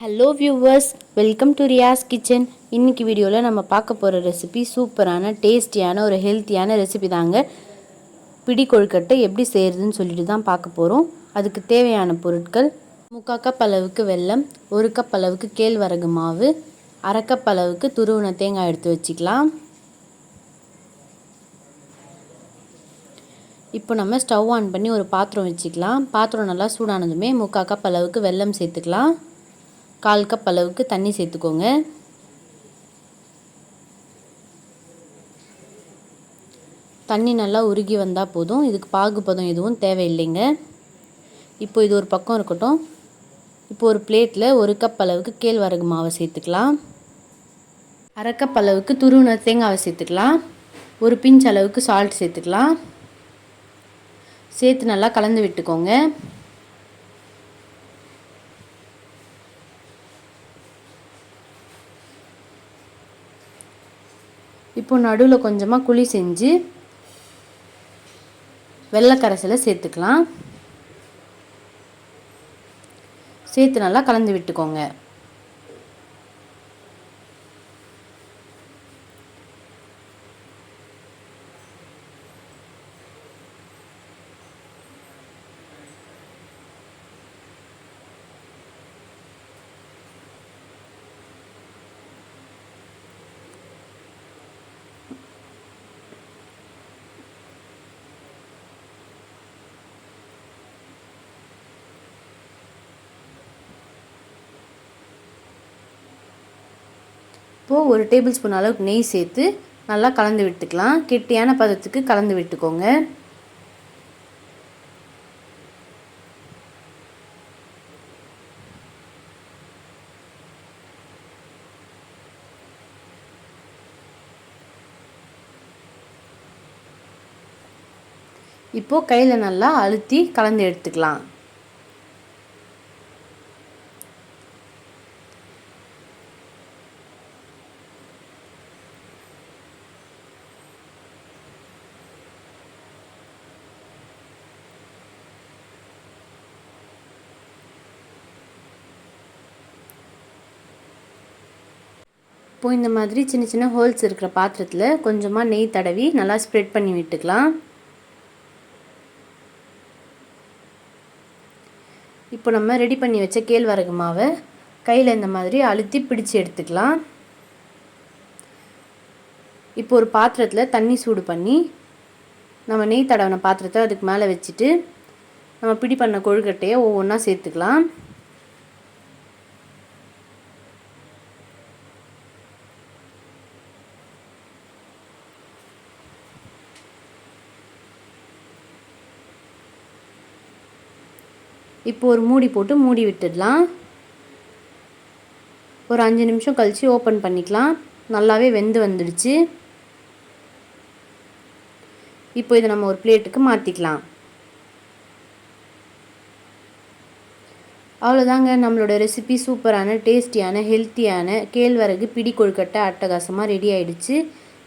Hello viewers welcome to Riyas kitchen இன்னைக்கு வீடியோவில் நம்ம பார்க்க போகிற ரெசிபி சூப்பரான டேஸ்டியான ஒரு ஹெல்த்தியான ரெசிபி தாங்க. பிடி கொழுக்கட்டை எப்படி செய்கிறதுன்னு சொல்லிட்டு தான் பார்க்க போகிறோம் அதுக்கு தேவையான பொருட்கள் முக்கால் கப் அளவுக்கு வெல்லம் ஒரு கப் அளவுக்கு கேழ்வரகு மாவு அரை கப் அளவுக்கு துருவின தேங்காய் எடுத்து வச்சுக்கலாம். இப்போ நம்ம ஸ்டவ் ஆன் பண்ணி ஒரு பாத்திரம் வச்சுக்கலாம். பாத்திரம் நல்லா சூடானதுமே முக்கால் கப் அளவுக்கு வெல்லம் சேர்த்துக்கலாம். கால் கப் அளவுக்கு தண்ணி சேர்த்துக்கோங்க. தண்ணி நல்லா உருகி வந்தால் போதும். இதுக்கு பாகுபதம் எதுவும் தேவையில்லைங்க. இப்போ இது ஒரு பக்கம் இருக்கட்டும். இப்போ ஒரு பிளேட்டில் ஒரு கப் அளவுக்கு கேழ்வரகு மாவை சேர்த்துக்கலாம். அரை கப் அளவுக்கு துருவின தேங்காவை சேர்த்துக்கலாம். ஒரு பிஞ்ச் அளவுக்கு சால்ட் சேர்த்துக்கலாம். சேர்த்து நல்லா கலந்து விட்டுக்கோங்க. இப்போ நடுவில் கொஞ்சமாக குழி செஞ்சு வெள்ளைக்கரசில சேர்த்துக்கலாம். சேர்த்து நல்லா கலந்து விட்டுக்கோங்க. இப்போது ஒரு டேபிள் ஸ்பூன் அளவுக்கு நெய் சேர்த்து நல்லா கலந்து விட்டுக்கலாம். கெட்டியான பதத்துக்கு கலந்து விட்டுக்கோங்க. இப்போது கையில் நல்லா அழுத்தி கலந்து எடுத்துக்கலாம். இப்போது இந்த மாதிரி சின்ன சின்ன ஹோல்ஸ் இருக்கிற பாத்திரத்தில் கொஞ்சமாக நெய் தடவி நல்லா ஸ்ப்ரெட் பண்ணி விட்டுக்கலாம். இப்போ நம்ம ரெடி பண்ணி வச்ச கேழ்வரகு மாவை கையில் இந்த மாதிரி அழுத்தி பிடிச்சி எடுத்துக்கலாம். இப்போ ஒரு பாத்திரத்தில் தண்ணி சூடு பண்ணி நம்ம நெய் தடவின பாத்திரத்தை அதுக்கு மேலே வச்சுட்டு நம்ம பிடி பண்ண கொழுக்கட்டையை ஒவ்வொன்றா சேர்த்துக்கலாம். இப்போ ஒரு மூடி போட்டு மூடி விட்டுடலாம். ஒரு அஞ்சு நிமிஷம் கழித்து ஓப்பன் பண்ணிக்கலாம். நல்லாவே வெந்து வந்துடுச்சு. இப்போ இதை நம்ம ஒரு பிளேட்டுக்கு மாற்றிக்கலாம் அவ்வளோதாங்க நம்மளோட ரெசிபி சூப்பரான டேஸ்டியான ஹெல்த்தியான கேழ்வரகு பிடி கொழுக்கட்டை அட்டகாசமாக ரெடி ஆகிடுச்சு